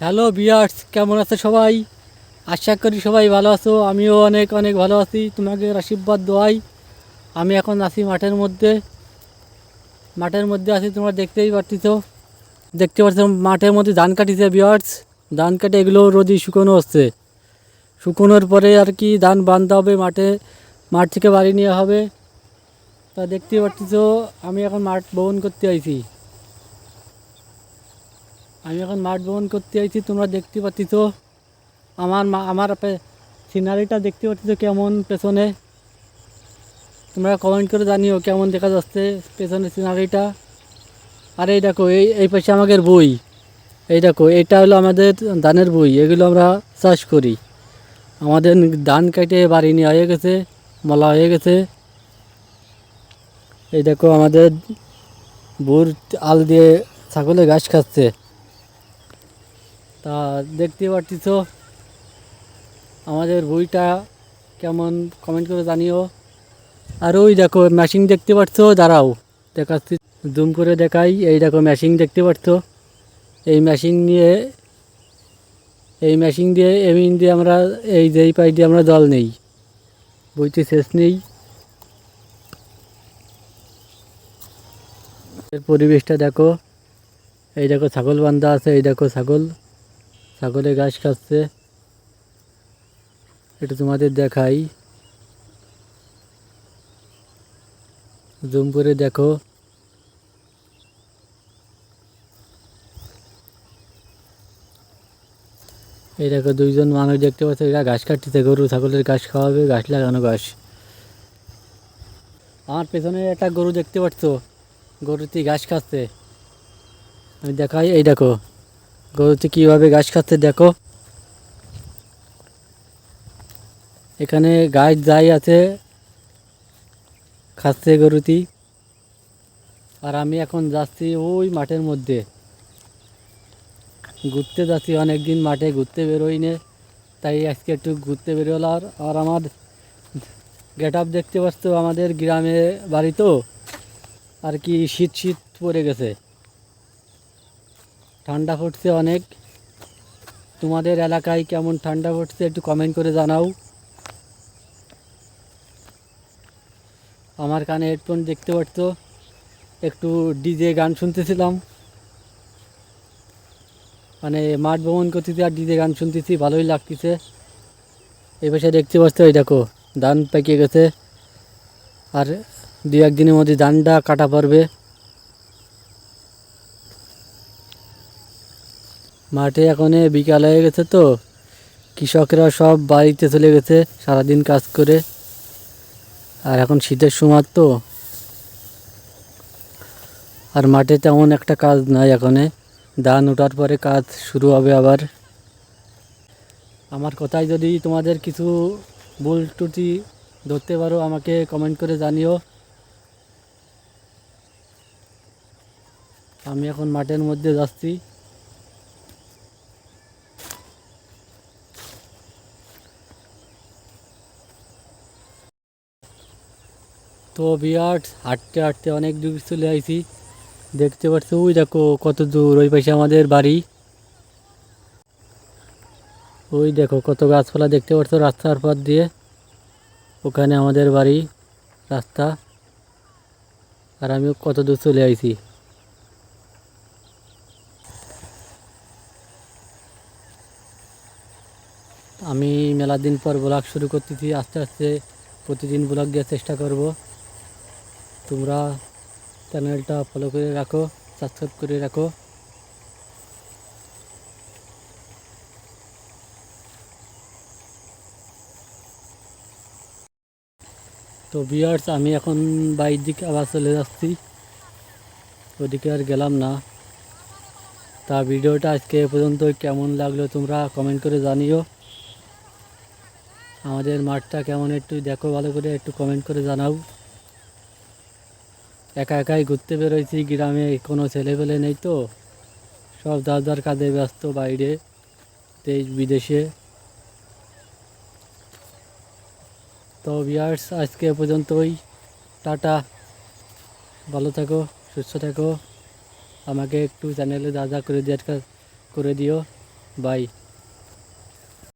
Hello বিয়ার্স কেমন আছে সবাই? আশা করি সবাই ভালো আছো, আমিও অনেক অনেক ভালো আছি। তোমাকে আশীর্বাদ, দোয়াই। আমি এখন আছি মাঠের মধ্যে। মাঠের মধ্যে আছি, তোমরা দেখতেই পারতিস দেখতে পাচ্ছ মাঠের মধ্যে ধান কাটিছে বিয়ার্স ধান কাটে এগুলো রোদি শুকনো হচ্ছে। শুকনোর পরে আর কি ধান বাঁধতে হবে, মাঠে, মাঠ থেকে বাড়ি নেওয়া হবে। তা দেখতেই পারতিস আমি এখন মাঠ বহন করতে আইছি। আমি এখন মাঠ ভ্রমণ করতে আইছি, তোমরা দেখতে পাচ্ছিস আমার মা, আমার সিনারিটা দেখতে পাচ্ছিস কেমন পেছনে। তোমরা কমেন্ট করে জানিও কেমন দেখা যাচ্ছে পেছনের সিনারিটা। আর এই দেখো, এই এই পাশে আমাদের বই। এই দেখো, এটা হলো আমাদের ধানের বই, এগুলো আমরা চাষ করি। আমাদের ধান কেটে বাড়ি নেওয়া হয়ে গেছে, মলা হয়ে গেছে। এই দেখো, আমাদের বুর আল দিয়ে ছাগলে ঘাস খাচ্ছে। তা দেখতে পাচ্ছিস আমাদের বইটা কেমন কমেন্ট করে জানিও। আর ওই দেখো মেশিন দেখতে পাচ্ছ দাঁড়াও, দেখাচ্ছি জুম করে দেখাই। এই দেখো মেশিন দেখতে পাচ্ছ এই মেশিন নিয়ে, এই মেশিন দিয়ে এমিন দিয়ে আমরা, এই যে পাই দিয়ে আমরা জল নেই। বইতে শেষ নেই। পরিবেশটা দেখো। এই দেখো ছাগল বান্ধা আছে, এই দেখো ছাগল। ছাগলে ঘাস খাচ্ছে। এটা তোমাদের দেখাই। জুম করে দেখো। এই দেখো, দুইজন মানুষ দেখতে পাচ্ছে, এরা ঘাস কাটতেছে। গরু, ছাগলের ঘাস খাওয়াবে, ঘাস লাগানো ঘাস। আমার পেছনে একটা গরু দেখতে পাচ্ছ। গরুটি ঘাস খাচ্ছে। আমি দেখাই, এই দেখো। গরুটি কীভাবে ঘাস খাচ্ছে দেখো। এখানে গাছ যাই আছে, খাচ্ছে গরুটি। আর আমি এখন যাচ্ছি ওই মাঠের মধ্যে। ঘুরতে যাচ্ছি অনেকদিন মাঠে, ঘুরতে বেরোই নে। তাই আজকে একটু ঘুরতে বেরোলাম। আর আমার গেট আপ দেখতে পাচ্ছ আমাদের গ্রামে বাড়ি তো? আর কি শীত শীত পড়ে গেছে। ঠান্ডা পড়ছে অনেক। তোমাদের এলাকায় কেমন ঠান্ডা পড়ছে একটু কমেন্ট করে জানাও। আমার কানে হেডফোন দেখতে পাচ্ছ একটু ডিজে গান শুনতেছিলাম। মানে মাঠ ভ্রমণ করতেছি আর ডিজে গান শুনতেছি, ভালোই লাগতেছে। এই পাশে দেখতে পাচ্ছ, এই দেখো, ধান পেকে গেছে। আর দু একদিনের মধ্যে ধানটা কাটা পড়বে। মাঠে এখন বিকাল হয়ে গেছে তো। কৃষকরা সব বাড়িতে চলে গেছে, সারাদিন কাজ করে। আর এখন শীতের সময় তো। আর মাঠে তেমন একটা কাজ নাই এখনে। ধান ওঠার পরে কাজ শুরু হবে আবার। আমার কথায় যদি তোমাদের কিছু ভুল ত্রুটি ধরতে পারো, আমাকে কমেন্ট করে জানিও। আমি এখন মাঠের মধ্যে যাচ্ছি। তো বিরাট, হাঁটতে হাঁটতে অনেক দূর চলে আইছি। দেখতে পাচ্ছ, ওই দেখো কত দূর, ওই পাশে আমাদের বাড়ি। ওই দেখো কত গাছপালা দেখতে পাচ্ছ রাস্তার পথ দিয়ে। ওখানে আমাদের বাড়ি, রাস্তা। আর আমিও কত দূর চলে আইছি। আমি মেলা দিন পর ব্লগ শুরু করতেছি। আস্তে আস্তে প্রতিদিন ব্লগ দেওয়ার চেষ্টা করব। তোমরা চ্যানেলটা ফলো করে রাখো সাবস্ক্রাইব করে রাখো। তো বিয়ার্স আমি এখন বাইর দিকে আবার চলে যাচ্ছি। ওদিকে আর গেলাম না। তা ভিডিওটা আজকে পর্যন্ত কেমন লাগল তোমরা কমেন্ট করে জানিও। আমাদের মাঠটা কেমন একটু দেখো, ভালো করে একটু কমেন্ট করে জানাও। একা একাই ঘুরতে বেরোইছি, গ্রামে কোনো ছেলেপেলে নেই তো। সব যার যার কাজে ব্যস্ত বাইরে, দেশ বিদেশে। তো বিয়ার্স আজকে পর্যন্তই। টাটা। ভালো থাকো, সুস্থ থাকো। আমাকে একটু চ্যানেলে যা করে কাজ করে দিও। বাই